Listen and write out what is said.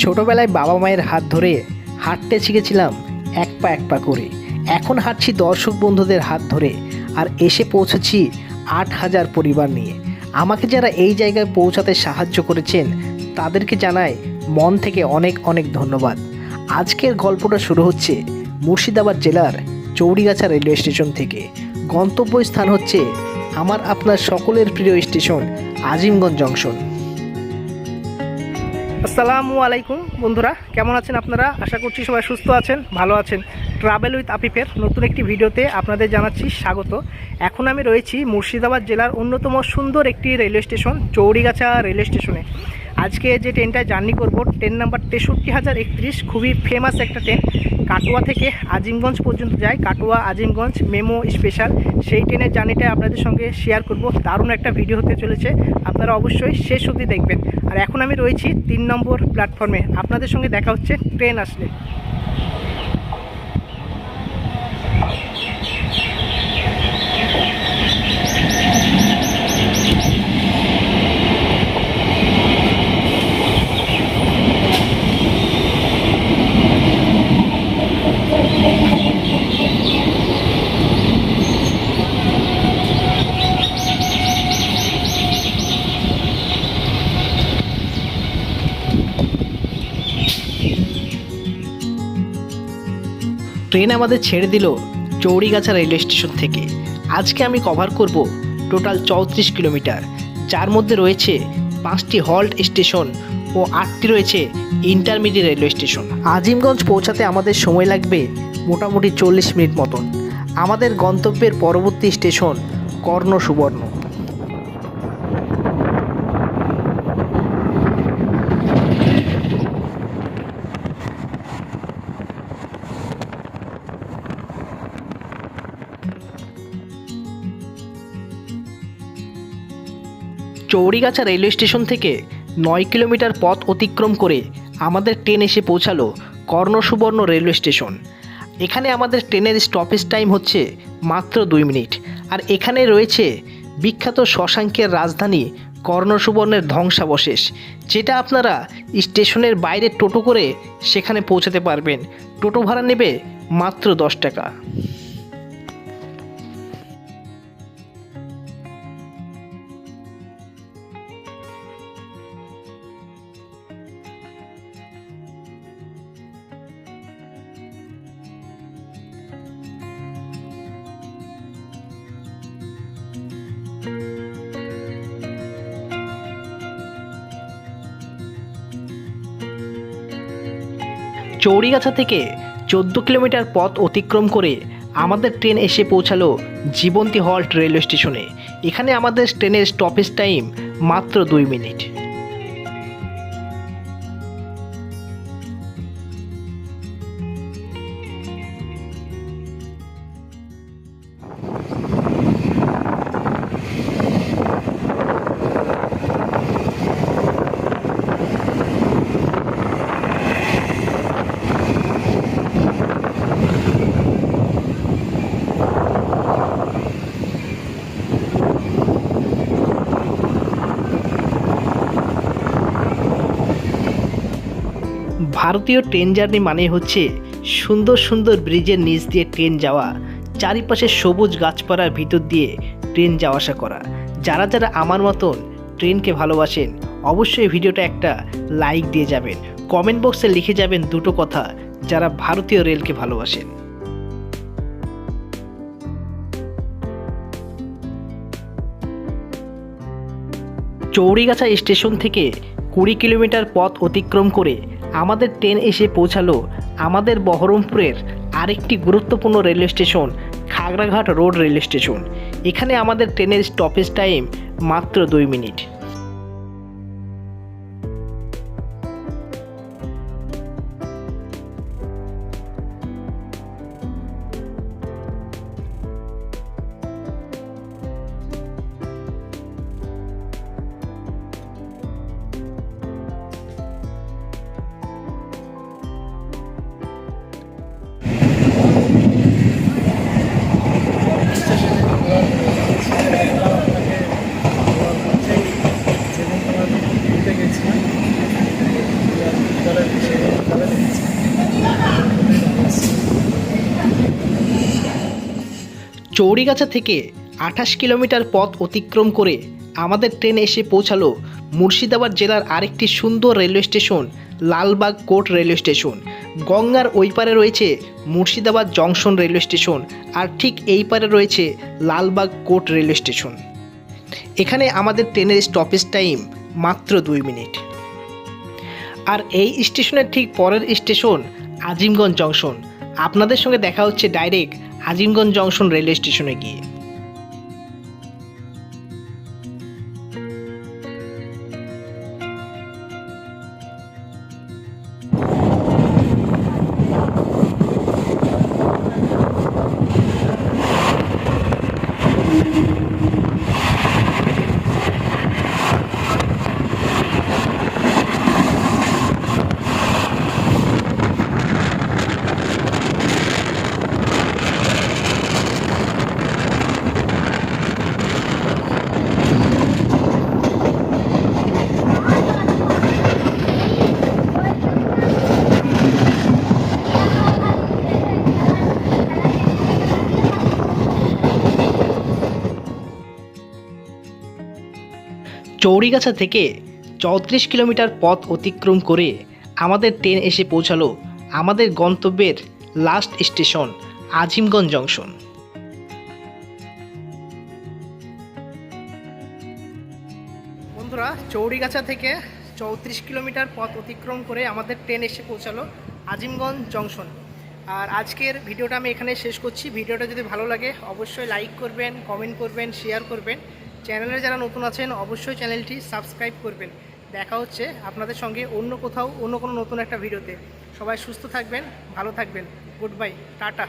ছোটবেলায় বাবা মায়ের হাত ধরে হাঁটতে শিখেছিলাম এক পা এক পা করে। এখন হাঁটছি দর্শক বন্ধুদের হাত ধরে আর এসে পৌঁছেছি আট হাজার পরিবার নিয়ে। আমাকে যারা এই জায়গায় পৌঁছাতে সাহায্য করেছেন, তাদেরকে জানাই মন থেকে অনেক অনেক ধন্যবাদ। আজকের গল্পটা শুরু হচ্ছে মুর্শিদাবাদ জেলার চৌড়িগাছা রেলওয়ে স্টেশন থেকে। গন্তব্যস্থান হচ্ছে আমার আপনার সকলের প্রিয় স্টেশন আজিমগঞ্জ জংশন। আসসালামু আলাইকুম বন্ধুরা, কেমন আছেন আপনারা? আশা করছি সবাই সুস্থ আছেন, ভালো আছেন। ট্রাভেল উইথ আপিফের নতুন একটি ভিডিওতে আপনাদের জানাচ্ছি স্বাগত। এখন আমি রয়েছি মুর্শিদাবাদ জেলার অন্যতম সুন্দর একটি রেলওয়ে স্টেশন চৌড়িগাছা রেলওয়ে স্টেশনে। আজকে যে ট্রেনটায় জার্নি করব, ট্রেন নাম্বার তেষট্টি হাজার একত্রিশ, খুবই ফেমাস একটা ট্রেন। কাটোয়া থেকে আজিমগঞ্জ পর্যন্ত যাই কাটোয়া, আজিমগঞ্জ, মেমো স্পেশাল। সেই ট্রেনের জার্নিটা আপনাদের সঙ্গে শেয়ার করব। দারুণ একটা ভিডিও হতে চলেছে। আপনারা অবশ্যই শেষ অবধি দেখবেন। আর এখন আমি রয়েছি তিন নম্বর প্ল্যাটফর্মে আপনাদের সঙ্গে দেখা হচ্ছে ট্রেন আসলে। ট্রেন আমাদের ছেড়ে দিল চৌড়িগাছা রেলওয়ে স্টেশন থেকে। আজকে আমি কভার করব টোটাল চৌত্রিশ কিলোমিটার। যার মধ্যে রয়েছে পাঁচটি হল্ট স্টেশন ও আটটি রয়েছে ইন্টারমিডিয়েট রেলওয়ে স্টেশন। আজিমগঞ্জ পৌঁছাতে আমাদের সময় লাগবে মোটামুটি চল্লিশ মিনিট মতন। আমাদের গন্তব্যের পরবর্তী স্টেশন কর্ণ সুবর্ণ চৌড়িগাছা রেলওয়ে স্টেশন থেকে নয় কিলোমিটার পথ অতিক্রম করে আমাদের ট্রেন এসে পৌঁছালো কর্ণসুবর্ণ রেলওয়ে স্টেশন। এখানে আমাদের ট্রেনের স্টপেজ টাইম হচ্ছে মাত্র দুই মিনিট। আর এখানে রয়েছে বিখ্যাত শশাঙ্কের রাজধানী কর্ণসুবর্ণের ধ্বংসাবশেষ, যেটা আপনারা স্টেশনের বাইরে টোটো করে সেখানে পৌঁছাতে পারবেন। টোটো ভাড়া নেবে মাত্র দশ টাকা। চৌড়িগাছা থেকে চোদ্দ কিলোমিটার পথ অতিক্রম করে আমাদের ট্রেন এসে পৌঁছালো জীবন্তী হল্ট রেলওয়ে স্টেশনে। এখানে আমাদের ট্রেনের স্টপেজ টাইম মাত্র দুই মিনিট। ভারতীয় ট্রেন জার্নি মানে হচ্ছে সুন্দর সুন্দর ব্রিজের নিচ দিয়ে ট্রেন যাওয়া, চারিপাশে সবুজ গাছপালার ভিতর দিয়ে ট্রেন যাওয়া আসা করা। যারা যারা আমার মতন ট্রেনকে ভালোবাসেন, অবশ্যই ভিডিওটা একটা লাইক দিয়ে যাবেন। কমেন্ট বক্সে লিখে যাবেন দুটো কথা যারা ভারতীয় রেলকে ভালোবাসেন। চৌড়িগাছা স্টেশন থেকে কুড়ি কিলোমিটার পথ অতিক্রম করে আমাদের ট্রেন এসে পৌঁছালো আমাদের বহরমপুরের আরেকটি গুরুত্বপূর্ণ railway station, Khagraghat road railway station. এখানে আমাদের ট্রেনের স্টপেজ টাইম মাত্র দুই মিনিট। চৌরিগাছা থেকে আঠাশ কিলোমিটার পথ অতিক্রম করে আমাদের ট্রেন এসে পৌঁছালো মুর্শিদাবাদ জেলার আরেকটি সুন্দর railway station, Lalbagh court railway station. গঙ্গার ওই পারে রয়েছে মুর্শিদাবাদ জংশন রেলওয়ে স্টেশন আর ঠিক এই পারে রয়েছে লালবাগ কোর্ট রেলওয়ে স্টেশন। এখানে আমাদের ট্রেনের স্টপেজ টাইম মাত্র দুই মিনিট। আর এই স্টেশনের ঠিক পরের স্টেশন আজিমগঞ্জ জংশন। আপনাদের সঙ্গে দেখা হচ্ছে ডাইরেক্ট আজিমগঞ্জ জংশন রেলওয়ে স্টেশনে গিয়ে। চৌরিগাছা থেকে চৌত্রিশ কিলোমিটার পথ অতিক্রম করে আমাদের ট্রেন এসে পৌঁছালো আমাদের গন্তব্যের লাস্ট স্টেশন আজিমগঞ্জ জংশন বন্ধুরা, চৌরিগাছা থেকে চৌত্রিশ কিলোমিটার পথ অতিক্রম করে আমাদের ট্রেন এসে পৌঁছালো আজিমগঞ্জ জংশন আর আজকের ভিডিওটা আমি এখানে শেষ করছি। ভিডিওটা যদি ভালো লাগে, অবশ্যই লাইক করবেন কমেন্ট করবেন শেয়ার করবেন। চ্যানেলে যারা নতুন আছেন, অবশ্যই চ্যানেলটি সাবস্ক্রাইব করবেন। দেখা হচ্ছে আপনাদের সঙ্গে অন্য কোথাও, অন্য কোনো নতুন একটা ভিডিওতে। সবাই সুস্থ থাকবেন, ভালো থাকবেন। Good bye, tata.